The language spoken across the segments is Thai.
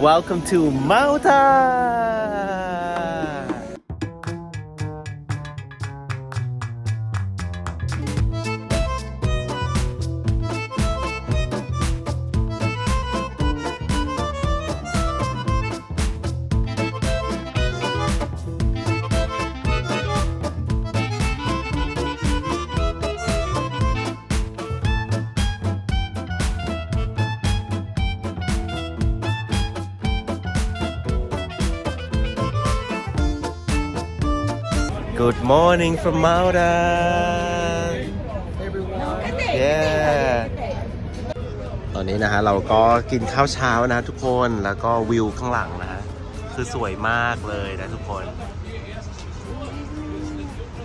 Welcome to Malta! Good morning from Malta! Yeah ตอนนี้นะฮะเราก็กินข้าวเช้านะทุกคนแล้วก็วิวข้างหลังนะฮะคือสวยมากเลยนะทุกคน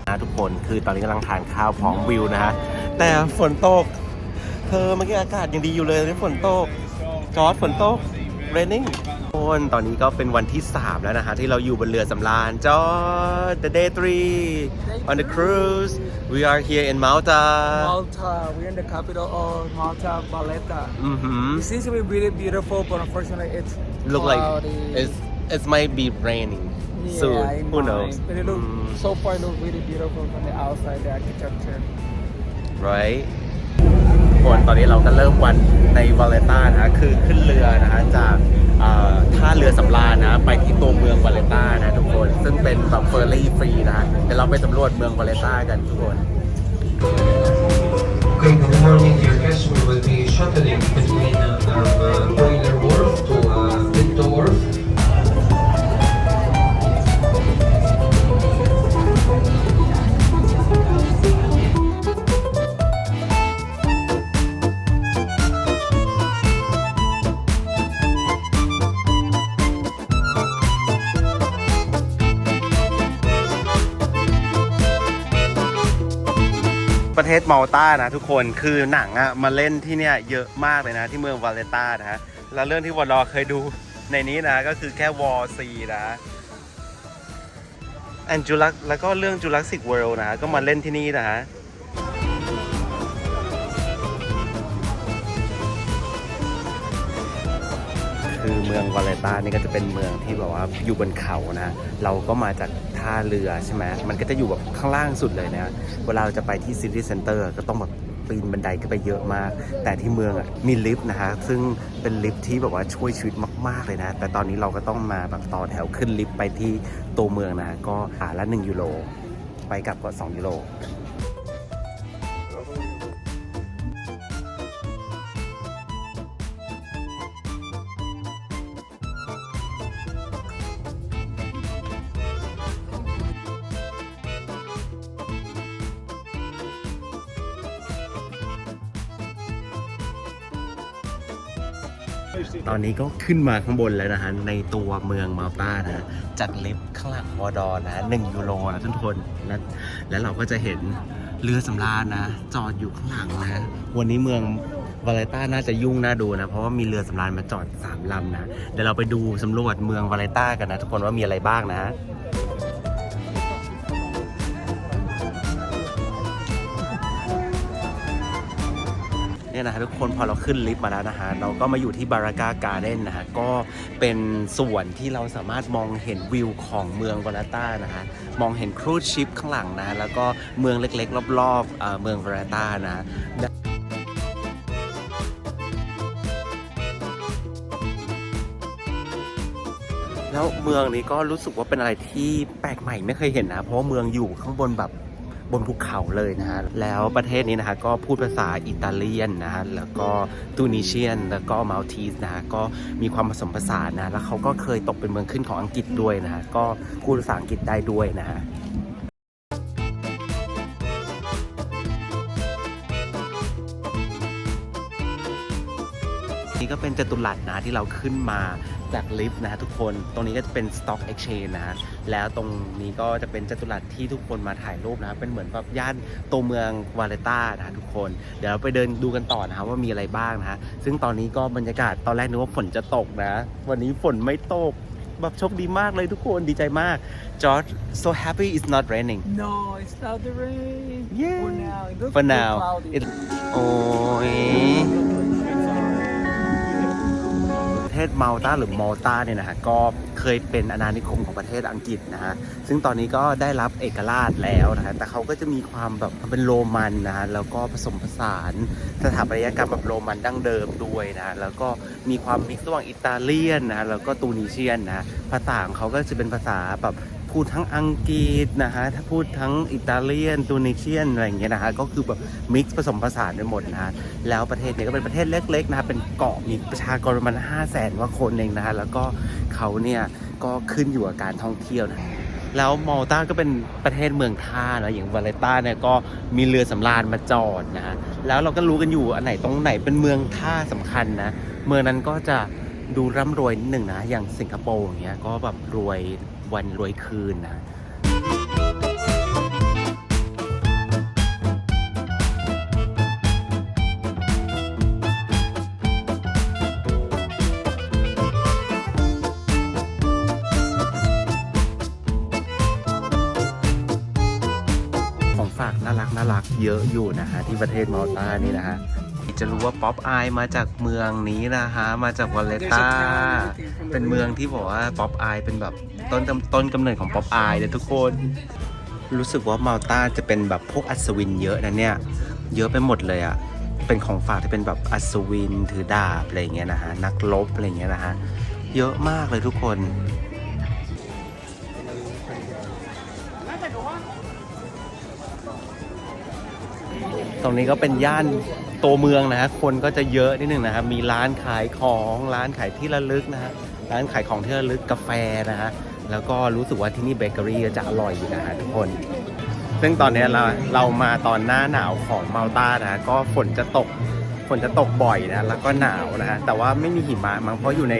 นะทุกคนคือตอนนี้กำลังทานข้าวพร้อมวิวนะฮะแต่ฝนตก เธอเมื่อกี้อากาศยังดีอยู่เลยฝนตกจอดฝนตก raining คนตอนนี้ก็เป็นวันที่ 3 แล้วนะฮะ ที่เราอยู่บนเรือสำราญจอร์ด the day three on the cruise we are here in Malta Malta. We're in the capital of Malta, Valletta. อือหือ It seems to be really beautiful, but unfortunately, it's look like cloudy. it's it might be raining yeah, soon it who might. knows But it look Mm, so far it look really beautiful from the outside, the architecture. right คนตอนนี้เราก็เริ่มวันในวาเลต้านะ คือขึ้นเรือนะฮะจากท่าเรือสำราญนะ ไปที่ตัวเมืองวาเลต้านะทุกคน ซึ่งเป็นแบบเฟอร์รี่ฟรีนะเดี๋ยวเราไปสำรวจเมืองวาเลต้ากันทุกคน Okay, good morning dear guests. We will be shuttling between uh, uh, Boiler Wharf to uh, Pinto Wharf. ประเทศมาลตานะทุกคนคือหนังอะมาเล่นที่เนี่ยเยอะมากเลยนะที่เมืองวาเลต้านะฮะแล้วเรื่องที่วอลลอเคยดูในนี้นะก็คือแค่วอลซีนะแอนจูลักแล้วก็เรื่องจูลักสิกเวิลด์นะก็มาเล่นที่นี่นะฮะ มืองวาเลต้านี่ก็จะเป็นเมืองที่แบบว่าอยู่บนเขานะ เราก็มาจากท่าเรือใช่ไหมมันก็จะอยู่แบบข้างล่างสุดเลยนะ เวลาเราจะไปที่ซิตี้เซ็นเตอร์ก็ต้องแบบปีนบันไดขึ้นไปเยอะมาก แต่ที่เมืองอะมีลิฟต์นะฮะซึ่งเป็นลิฟต์ที่แบบว่าช่วยชีวิตมาก ๆ เลยนะ แต่ตอนนี้เราก็ต้องมาแบบต่อแถวขึ้นลิฟต์ไปที่ตัวเมืองนะ ก็ขาละ 1 ยูโร ไปกลับก็2ยูโร อนนี้ก็ขึ้นมาข้างบนแล้วนะฮะ ในตัวเมืองมาลตานะจากลิฟต์ข้างหลังวอดอนะหนึ่งยูโรนะทุกคนและแล้วเราก็จะเห็นเรือสำราญนะ จอดอยู่ข้างหลังนะ วันนี้เมืองวาเลต้าน่าจะยุ่งน่าดูนะ เพราะว่ามีเรือสำราญมาจอด3ลำนะ เดี๋ยวเราไปดูสำรวจเมืองวาเลต้ากันนะ ทุกคนว่ามีอะไรบ้างนะ เนี่ยนะฮะทุกคนพอเราขึ้นลิฟต์มาแล้วนะฮะเราก็มาอยู่ที่บาราก้าการ์เด้นนะฮะก็เป็นส่วนที่เราสามารถมองเห็นวิวของเมืองวาลาต้านะฮะมองเห็นครูชิพข้างหลังนะแล้วก็เมืองเล็กๆ รอบๆเมืองวาลาต้านะแล้วเมืองนี้ก็รู้สึกว่าเป็นอะไรที่แปลกใหม่ไม่เคยเห็นนะ เพราะว่าเมืองอยู่ข้างบนแบบ บนภูเขาเลยนะฮะแล้วประเทศนี้นะฮะก็พูดภาษาอิตาเลียนนะฮะแล้วก็ตูนิเชียนแล้วก็มัลทีสนะฮะก็มีความผสมผสานนะแล้วเขาก็เคยตกเป็นเมืองขึ้นของอังกฤษด้วยนะฮะก็พูดภาษาอังกฤษได้ด้วยนะฮะ นี่ก็เป็นจตุรัสนะที่เราขึ้นมาจากลิฟต์นะฮะทุกคน ตรงนี้ก็จะเป็น Stock Exchange นะฮะแล้วตรงนี้ก็จะเป็นจตุรัสที่ทุกคนมาถ่ายรูปนะฮะเป็นเหมือนแบบย่านตัวเมืองวาเลต้านะฮะทุกคน เดี๋ยวเราไปเดินดูกันต่อนะฮะว่ามีอะไรบ้างนะฮะซึ่งตอนนี้ก็บรรยากาศตอนแรกนึกว่าฝนจะตกนะ วันนี้ฝนไม่ตกแบบโชคดีมากเลยทุกคนดีใจมาก George so happy it's not raining No, it's not the rain. Yeah. For now, it looks for too now cloudy. it โอ้ย เทศมาลตาหรือมอลตาเนี่ยนะฮะก็เคยเป็นอาณานิคมของประเทศอังกฤษนะฮะซึ่งตอนนี้ก็ได้รับเอกราชแล้วนะฮะแต่เขาก็จะมีความแบบเป็นโรมันนะฮะแล้วก็ผสมผสานสถาปัตยกรรมแบบโรมันดั้งเดิมด้วยนะฮะแล้วก็มีความมิกซ์ระหว่างอิตาเลียนนะฮะแล้วก็ตูนิเชียนนะภาษาของเขาก็จะเป็นภาษาแบบ พูดทั้งอังกฤษนะฮะถ้าพูดทั้งอิตาเลียนตูนิเชียนอะไรอย่างเงี้ยนะฮะก็คือแบบมิกซ์ผสมผสานไปหมดนะฮะแล้วประเทศเนี้ก็เป็นประเทศเล็กๆนะครับเป็นเกาะมีประชากรประมาณ5 0 0แสนกว่าคนเองนะฮะแล้วก็เขาเนี่ยก็ขึ้นอยู่กับการท่องเที่ยวนะแล้วมอลตาก็เป็นประเทศเมืองท่านะอย่างวาเลต้าเนี่ยก็มีเรือสำราญมาจอดนะฮะแล้วเราก็รู้กันอยู่อันไหนตรงไหนเป็นเมืองท่าสำคัญนะเมืองนั้นก็จะดูร่ำรวยนิดหนึ่งนะอย่างสิงคโปร์อย่างเงี้ยก็แบบรวย วันรวยคืนนะของฝากน่ารักน่ารักเยอะอยู่นะฮะที่ประเทศมอลตานี่นะฮะ จะรู้ว่าป๊อปอายมาจากเมืองนี้นะฮะ มาจากวาเลต้า เป็นเมืองที่บอกว่าป๊อปอายเป็นแบบต้นกำต้นกำเนิดของป๊อปอายเลยทุกคน รู้สึกว่ามาลตาจะเป็นแบบพวกอัศวินเยอะนะเนี่ย เยอะไปหมดเลยอะ่ะ เป็นของฝากที่เป็นแบบอัศวินถือดาบอะไรอย่างเงี้ยนะฮะ นักรบอะไรอย่างเงี้ยนะฮะ เยอะมากเลยทุกคนตรงนี้ก็เป็นย่าน ตัวเมืองนะฮะคนก็จะเยอะนิดหนึ่งนะครับมีร้านขายของร้านขายที่ระลึกนะฮะร้านขายของที่ระลึกกาแฟนะฮะแล้วก็รู้สึกว่าที่นี่เบเกอรี่จะอร่อยอยู่นะฮะทุกคน ซึ่งตอนนี้เราเรามาตอนหน้าหนาวของมาลตานะก็ฝนจะตกฝนจะตกบ่อยนะแล้วก็หนาวนะฮะแต่ว่าไม่มีหิมะมั้งเพราะอยู่ใน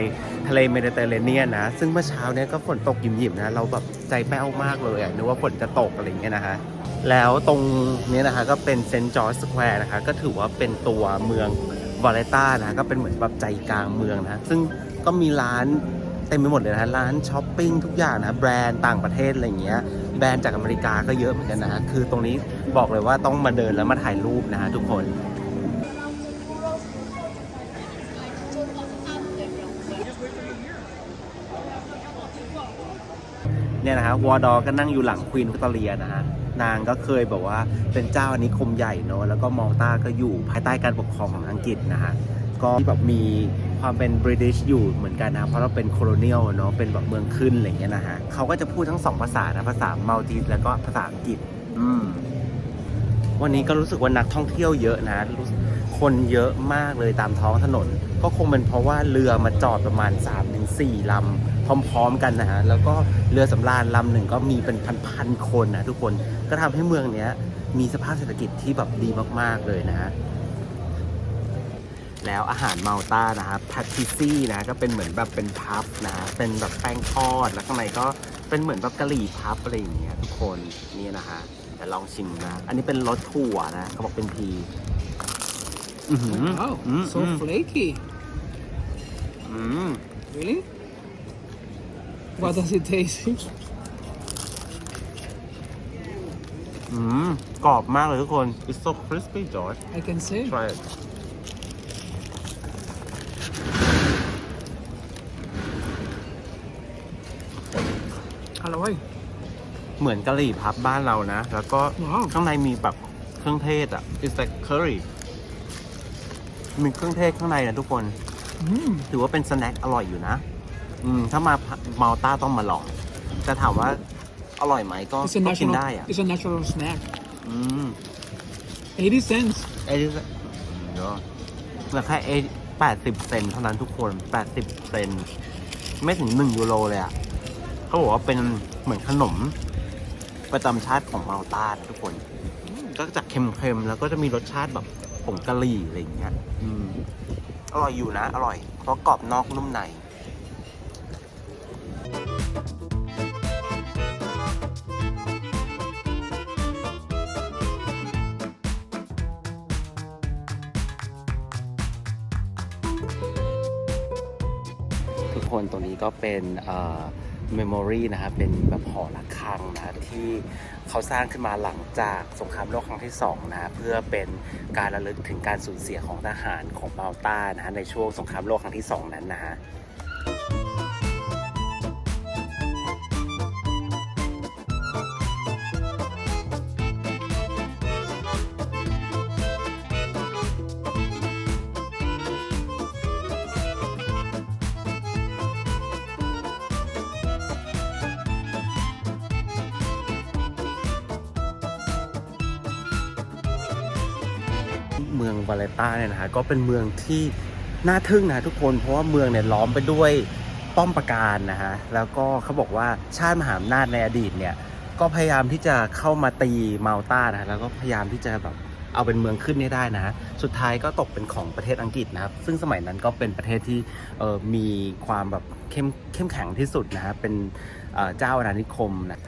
ทะเลเมดิเตอร์เรเนียนนะซึ่งเมื่อเช้าเนี้ยก็ฝนตกหยิมๆนะเราแบบใจแป้วมากเลยอะนึกว่าฝนจะตกอะไรเงี้ยนะฮะ แล้วตรงนี้นะคะก็เป็นเซนต์จอร์จสแควร์นะคะ ก็ถือว่าเป็นตัวเมืองวาเลต้านะก็เป็นเหมือนแบบใจกลางเมืองนะซึ่งก็มีร้านเต็มไปหมดเลยนะร้านช้อปปิ้งทุกอย่างนะแบรนด์ต่างประเทศอะไรเงี้ยแบรนด์จากอเมริกาก็เยอะเหมือนกันนะะคือตรงนี้บอกเลยว่าต้องมาเดินแล้วมาถ่ายรูปนะฮะทุกคนเนี่ยนะฮะวอร์ดอก็นั่งอยู่หลังควีนวิตอเรียนะฮะ นางก็เคยแบบว่าเป็นเจ้าอานิคมใหญ่เนอะแล้วก็มอลตาก็อยู่ภายใต้การปกครองของอังกฤษนะฮะก็แบบมีความเป็นบริ i ิชอยู่เหมือนกันนะเพราะเราเป็นโคโลเนียลเนาะเป็นแบบเมืองขึ้นอะไรอย่างเงี้ยนะฮะเขาก็จะพูดทั้งสองภาษานะภาษาเมัลติแล้วก็ภาษาอังกฤษอืมวันนี้ก็รู้สึกว่านักท่องเที่ยวเยอะนะรู้สึกคนเยอะมากเลยตามท้องถนน ก็คงเป็นเพราะว่าเรือมาจอดประมาณ 3-4ลำพร้อมๆกันนะฮะแล้วก็เรือสำราญลำหนึ่งก็มีเป็นพันๆคนนะทุกคนก็ทำให้เมืองเนี้ยมีสภาพเศรษฐกิจที่แบบดีมากๆเลยนะฮะแล้วอาหารเมาตานะครับพัตติซี่นะก็เป็นเหมือนแบบเป็นพับนะเป็นแบบแป้งทอดแล้วข้างในก็เป็นเหมือนแบบกะหรี่พับอะไรอย่างเงี้ยทุกคนนี่นะฮะแต่ลองชิมนะ อันนี้เป็นรสถั่วนะเขาบอกเป็นพี อือหือ Wow, อืม so อืม flaky. อืม Really? What does it taste? อืมกรอบมากเลยทุกคน it's so crispy George I can say. try it อร่อยเหมือนกะหรี่พับบ้านเรานะ แล้วก็ว้าว ข้างในมีแบบเครื่องเทศอะ it's like curry มีเครื่องเทศข้างในนะทุกคนอืมถือว่าเป็นสแน็คอร่อยอยู่นะ อืม ถ้ามามาลตาต้องมาลองจะถามว่าอร่อยไหมก็ It's a ก็กิน natural. ได้อะ It's a natural snack. อืม80 cents. เอ้ยเนาะราคาเอแปดสิบเซนเท่านั้นทุกคนแปดสิบเซน ไม่ถึงหนึ่งยูโรเลยอะเขาบอกว่าเป็นเหมือนขนมประจำชาติของมาลตาทุกคน ก็จะเค็มๆ แล้วก็จะมีรสชาติแบบ ผงกะหรี่อะไรอย่างเงี้ยอืมอร่อยอยู่นะ อร่อย เพราะกรอบนอกนุ่มในทุกคนตรงนี้ก็เป็นเมมโมรีนะครับเป็นแบบหอระฆังนะที่ เขาสร้างขึ้นมาหลังจากสงครามโลกครั้งที่2นะเพื่อเป็นการระลึกถึงการสูญเสียของทหารของมาลตานะฮะในช่วงสงครามโลกครั้งที่ 2 นั้นนะ เมืองวาเลต้าเนี่ยนะฮะก็เป็นเมืองที่น่าทึ่งนะทุกคน เพราะว่าเมืองเนี่ยล้อมไปด้วยป้อมปราการนะฮะแล้วก็เขาบอกว่าชาติมหาอำนาจในอดีตเนี่ยก็พยายามที่จะเข้ามาตีมาลตานะฮะแล้วก็พยายามที่จะแบบเอาเป็นเมืองขึ้นได้นะสุดท้ายก็ตกเป็นของประเทศอังกฤษนะครับ ซึ่งสมัยนั้นก็เป็นประเทศที่มีความแบบเข้มเข้มแข็งที่สุดนะฮะเป็นเจ้าอาณานิคมนะ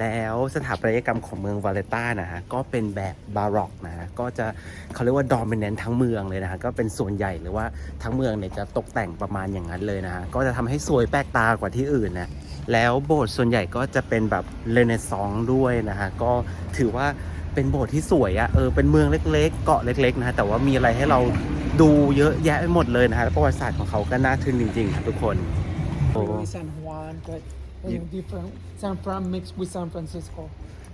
แล้วสถาปัตยกรรมของเมืองวาเลต้านะฮะก็เป็นแบบบาร็อกนะฮะก็จะเขาเรียกว่าดอมิเนนทั้งเมืองเลยนะฮะก็เป็นส่วนใหญ่หรือว่าทั้งเมืองเนี่ยจะตกแต่งประมาณอย่างนั้นเลยนะฮะก็จะทำให้สวยแปลกตากว่าที่อื่นนะแล้วโบสถ์ส่วนใหญ่ก็จะเป็นแบบเรเนซองส์ด้วยนะฮะก็ถือว่าเป็นโบสถ์ที่สวยอะเออเป็นเมืองเล็กๆ เกาะเล็กๆนะฮะแต่ว่ามีอะไรให้เราดูเยอะแยะไปหมดเลยนะฮะแล้วประวัติศาสตร์ของเขาก็น่าทึ่งจริงๆครับทุกคนโอ้ Maybe San Juan, but you know, different. San Fran mixed with San Francisco.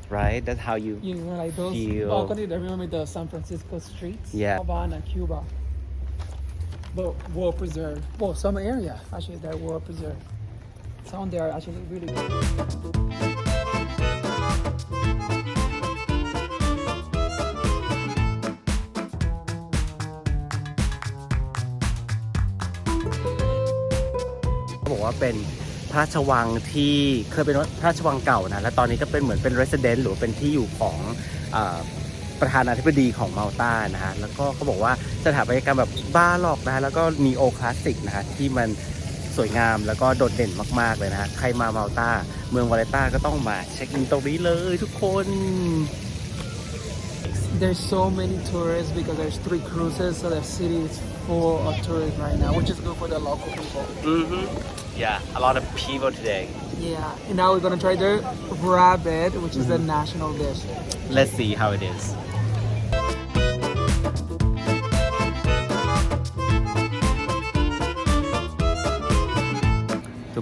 right that's how you You know, like those Feel- balconies. I remember the San Francisco streets. Yeah. Havana, Cuba. But well preserved. Well, some area actually that well preserved. Some there are actually really good. เขาบอกว่าเป็นพ ระราชวังที่เคยเป็นพระราชวังเก่านะและตอนนี้ก็เป็นเหมือนเป็น resident หรือว่าเป็นที่อยู่ของอประธานาธิบดีของมาลตานะฮะแล้วก็เขาบอกว่าสถาปัตยกรรมแบบบ้าหลอกนะฮะแล้วก็นีโอคลาสสิกนะฮะที่มันสวยงามแล้วก็โดดเด่นมาก ๆ เลยนะฮะใครมามาลตาเมืองวาเลต้าก็ต้องมาเช็คอินตรงนี้เลยทุกคน There's so many tourists because there's three cruises, so the city is full of tourists right now, which is good for the local people. mm-hmm. yeah a lot of people today Yeah, and now we're gonna try the rabbit, which is the national dish. let's see how it is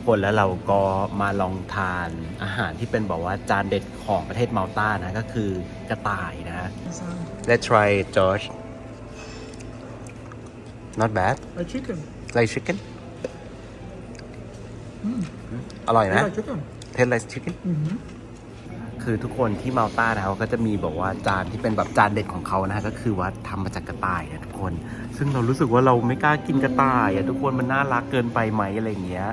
กคนแล้วเราก็มาลองทานอาหารที่เป็นบอกว่าจานเด็ดของประเทศมาลตานะ ก็คือกระต่ายนะ Let's try it, George not bad Like chicken. like chicken อร่อยนะ like chicken. เทสไลซ์ชิคเก้นคือทุกคนที่มาลตานะเขาก็จะมีบอกว่าจานที่เป็นแบบจานเด็ดของเขานะฮะก็คือว่าทำมาจากกระต่ายนะทุกคน ซึ่งเรารู้สึกว่าเราไม่กล้ากินกระต่ายอะทุกคนมันน่ารักเกินไปไหมอะไรอย่างเงี้ย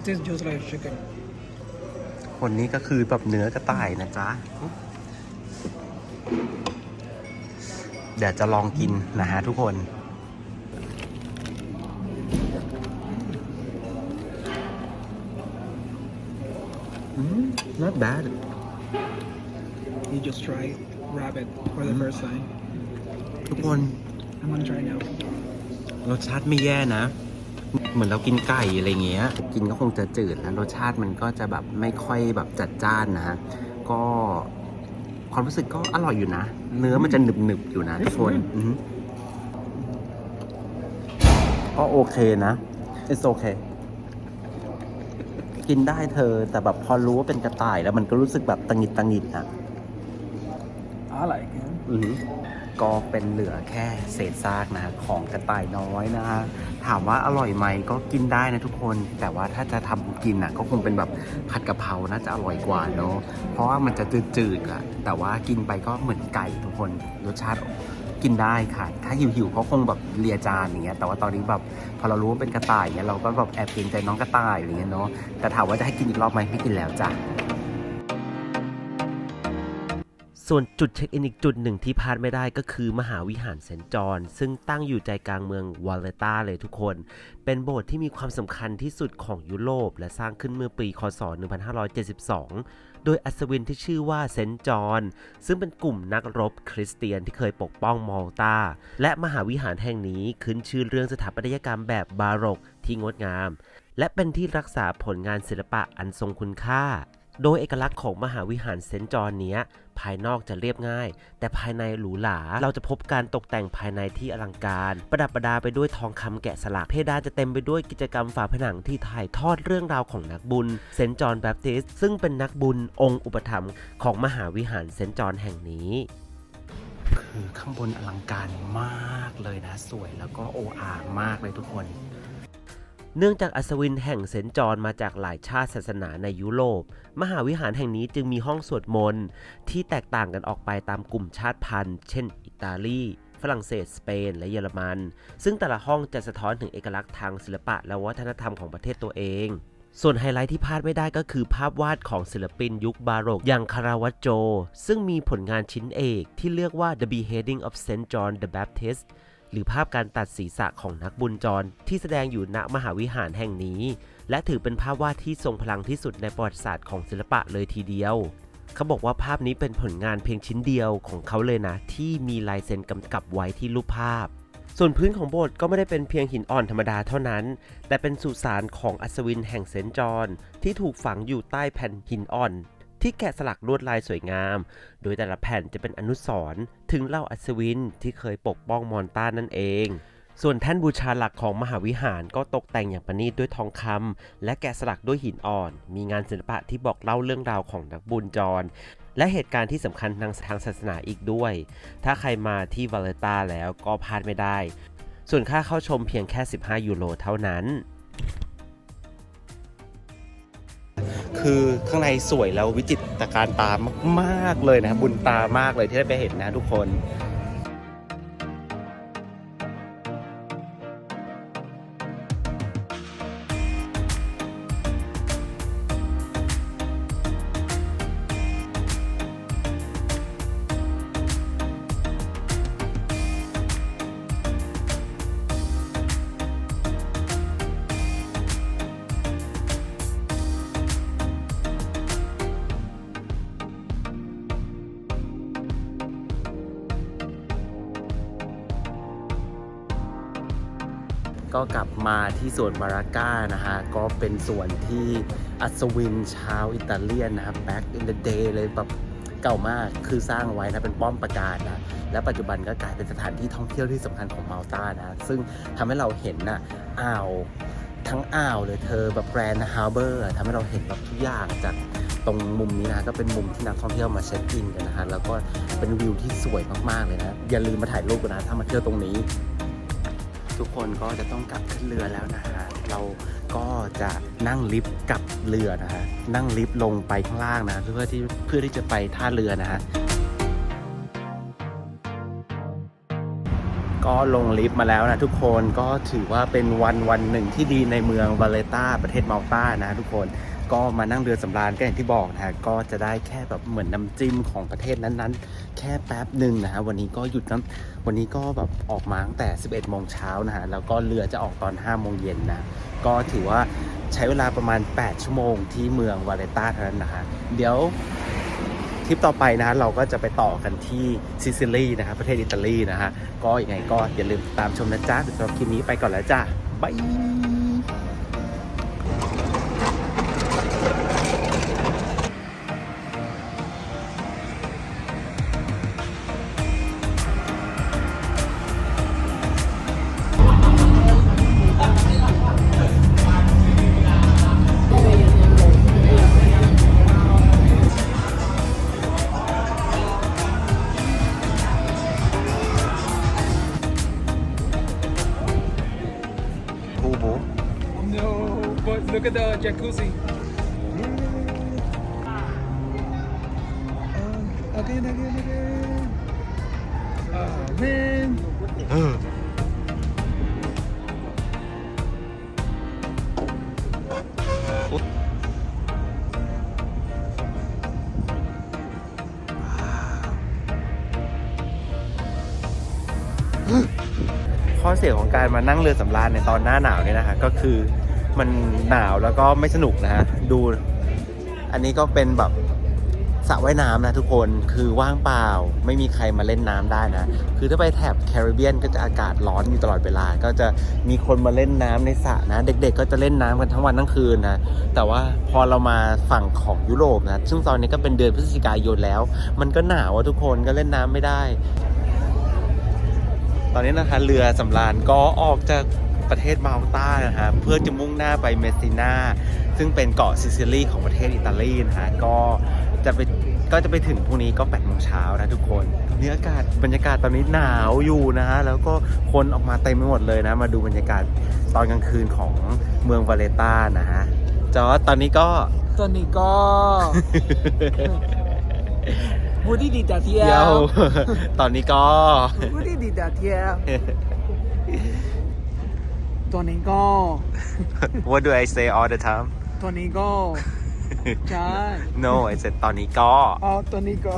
It tastes just like chicken. คนนี้ก็คือแบบเนื้อกระต่ายนะจ๊ะ เดี๋ยวจะลองกินนะฮะทุกคน not bad You just try rabbit for the first time. ทุกคน I'm gonna try now. รสชาติไม่แย่นะ เหมือนเรากินไก่อะไรเงี้ย กินก็คงจะจืดนะรสชาติมันก็จะแบบไม่ค่อยแบบจัดจ้านนะ ก็ความรู้สึกก็อร่อยอยู่นะ เนื้อมันจะหนึบหนึบๆอยู่นะทุกคนอือหือก็โอเคนะ it's okay กินได้เธอแต่แบบพอรู้ว่าเป็นกระต่ายแล้วมันก็รู้สึกแบบตังหงิดตังหงิดนะ I like it. อือหือ ก็เป็นเหลือแค่เศษซากนะของกระต่ายน้อยนะฮะถามว่าอร่อยไหมก็กินได้นะทุกคน แต่ว่าถ้าจะทำกินอะก็คงเป็นแบบผัดกะเพราน่าจะอร่อยกว่าเนาะเพราะว่ามันจะจืดๆอะแต่ว่ากินไปก็เหมือนไก่ทุกคนรสชาติกินได้ค่ะ ถ้าหิวๆก็คงแบบเลียจานอย่างเงี้ย แต่ว่าตอนนี้แบบพอเรารู้ว่าเป็นกระต่ายเงี้ยเราก็แบบแอบเกรงใจน้องกระต่ายอย่างเงี้ยเนาะ แต่ถามว่าจะให้กินอีกรอบไหมไม่กินแล้วจ้ะ ส่วนจุดเช็คอินอีกจุดหนึ่งที่พลาดไม่ได้ก็คือมหาวิหารเซนจอนซึ่งตั้งอยู่ใจกลางเมืองวาเลต้าเลยทุกคน เป็นโบสถ์ที่มีความสำคัญที่สุดของยุโรป และสร้างขึ้นเมื่อปีคศ 1572 โดยอัศวินที่ชื่อว่าเซนจอนซึ่งเป็นกลุ่มนักรบคริสเตียนที่เคยปกป้องมอลตาและมหาวิหารแห่งนี้ขึ้นชื่อเรื่องสถาปัตยกรรมแบบบาโรกที่งดงาม และเป็นที่รักษาผลงานศิลปะอันทรงคุณค่า โดยเอกลักษณ์ของมหาวิหารเซนต์จอห์นเนี้ยภายนอกจะเรียบง่าย แต่ภายในหรูหรา เราจะพบการตกแต่งภายในที่อลังการ ประดับประดาไปด้วยทองคำแกะสลัก เพดานจะเต็มไปด้วยกิจกรรมฝาผนังที่ถ่ายทอดเรื่องราวของนักบุญเซนต์จอห์นแบปติสต์ซึ่งเป็นนักบุญองค์อุปถัมภ์ของมหาวิหารเซนต์จอห์นแห่งนี้คือข้างบนอลังการมากเลยนะ สวยแล้วก็โออามากเลยทุกคน เนื่องจากอัศวินแห่งเซนจอนมาจากหลายชาติศาสนาในยุโรป มหาวิหารแห่งนี้จึงมีห้องสวดมนต์ที่แตกต่างกันออกไปตามกลุ่มชาติพันธุ์ เช่น อิตาลีฝรั่งเศส สเปน และเยอรมัน ซึ่งแต่ละห้องจะสะท้อนถึงเอกลักษณ์ทางศิลปะและวัฒนธรรมของประเทศตัวเอง ส่วนไฮไลท์ที่พลาดไม่ได้ก็คือภาพวาดของศิลปินยุคบาโรกอย่างคาราวาโจ ซึ่งมีผลงานชิ้นเอกที่เรียกว่า The Beheading of Saint John the Baptist หรือภาพการตัดศีรษะของนักบุญจร ที่แสดงอยู่ณมหาวิหารแห่งนี้ และถือเป็นภาพวาดที่ทรงพลังที่สุดในประวัติศาสตร์ของศิลปะเลยทีเดียว เขาบอกว่าภาพนี้เป็นผลงานเพียงชิ้นเดียวของเขาเลยนะ ที่มีลายเซ็นกำกับไว้ที่รูปภาพ ส่วนพื้นของโบสถ์ก็ไม่ได้เป็นเพียงหินอ่อนธรรมดาเท่านั้น แต่เป็นสุสานของอัศวินแห่งเซนจอห์นที่ถูกฝังอยู่ใต้แผ่นหินอ่อน ที่แกะสลักลวดลายสวยงาม โดยแต่ละแผ่นจะเป็นอนุสรณ์ถึงเล่าอัศวินที่เคยปกป้องมอนต้านั่นเอง ส่วนแท่นบูชาหลักของมหาวิหารก็ตกแต่งอย่างประณีตด้วยทองคำและแกะสลักด้วยหินอ่อน มีงานศิลปะที่บอกเล่าเรื่องราวของนักบุญจร และเหตุการณ์ที่สำคัญทางทางศาสนาอีกด้วย ถ้าใครมาที่วาเลตาแล้วก็พลาดไม่ได้ ส่วนค่าเข้าชมเพียงแค่ 15 ยูโรเท่านั้น คือข้างในสวยแล้ววิจิตรการตามาก ๆ เลยนะบุญตามากเลยที่ได้ไปเห็นนะทุกคน ก็กลับมาที่สวนมาราก้านะฮะ ก็เป็นสวนที่อัศวินชาวอิตาเลียนนะครับ back in the day เลยแบบเก่ามากคือสร้างไว้นะ เป็นป้อมปราการนะ และปัจจุบันก็กลายเป็นสถานที่ท่องเที่ยวที่สำคัญของมาลตานะ ซึ่งทำให้เราเห็นนะอ่าวทั้งอ่าวเลยเธอแบบแกรนด์ฮาร์เบอร์ทำให้เราเห็นแบบทุกอย่างจากตรงมุมนี้นะก็เป็นมุมที่นักท่องเที่ยวมาเช็คอินกันนะฮะแล้วก็เป็นวิวที่สวยมากๆเลยนะ อย่าลืมมาถ่ายรูปกันนะถ้ามาเที่ยวตรงนี้ ทุกคนก็จะต้องกลับขึ้นเรือแล้วนะฮะ เราก็จะนั่งลิฟต์กลับเรือนะฮะ นั่งลิฟต์ลงไปข้างล่างนะ เพื่อที่เพื่อที่จะไปท่าเรือนะฮะ ก็ลงลิฟต์มาแล้วนะทุกคน ก็ถือว่าเป็นวันวันหนึ่งที่ดีในเมืองวาเลต้าประเทศมาลตานะทุกคน ก็มานั่งเรือสำราญก็อย่างที่บอกนะฮะก็จะได้แค่แบบเหมือนน้ำจิ้มของประเทศนั้นๆ แค่แป๊บหนึ่งนะฮะวันนี้ก็หยุดน้ำวันนี้ก็แบบออกมาตั้งแต่ 11 โมงเช้านะฮะแล้วก็เรือจะออกตอน 5 โมงเย็นนะก็ถือว่าใช้เวลาประมาณ 8 ชั่วโมงที่เมืองวาเลต้าเท่านั้นนะฮะเดี๋ยวทริปต่อไปนะฮะเราก็จะไปต่อกันที่ซิซิลีนะครับประเทศอิตาลีนะฮะก็ยังไงก็อย่าลืมตามชมนะจ๊ะสำหรับคลิปนี้ไปก่อนแล้วจ้ะบาย jacuzzi. Uh, again, again, again. Oh man. เออข้อเสียของการมานั่งเรือสำราญในตอนหน้าหนาวเนี่ยนะฮะก็คือ มันหนาวแล้วก็ไม่สนุกนะฮะดู อันนี้ก็เป็นแบบสระว่ายน้ำนะทุกคนคือว่างเปล่าไม่มีใครมาเล่นน้ำได้นะ คือถ้าไปแถบแคริบเบียนก็จะอากาศร้อนอยู่ตลอดเวลา ก็จะมีคนมาเล่นน้ำในสระนะ เด็ก ๆ ก็จะเล่นน้ำกันทั้งวันทั้งคืนนะ แต่ว่าพอเรามาฝั่งของยุโรปนะ ซึ่งตอนนี้ก็เป็นเดือนพฤศจิกายนแล้ว มันก็หนาวอะทุกคนก็เล่นน้ำไม่ได้ ตอนนี้นะคะเรือสำราญก็ออกจาก ประเทศมาลตานะฮะเพื่อจะมุ่งหน้าไปเมสซินาซึ่งเป็นเกาะซิซิลีของประเทศอิตาลีนะฮะก็จะไปก็จะไปถึงพรุ่งนี้ก็8โมงเช้านะทุกคนนี่อากาศบรรยากาศตอนนี้หนาวอยู่นะฮะแล้วก็คนออกมาเต็มไปหมดเลยนะ มาดูบรรยากาศตอนกลางคืนของเมืองวาเลตานะฮะจอร์จตอนนี้ก็ตอนนี้ก็บูดี้ดีดาเทียเดี๋ยววตอนนี้ก็บูดี้ดีดาเทียว ตอนนี้ก็ What do I say all the time ตอนนี้ก็ ใช่ No I said ตอนนี้ก็ อ๋อตอนนี้ก็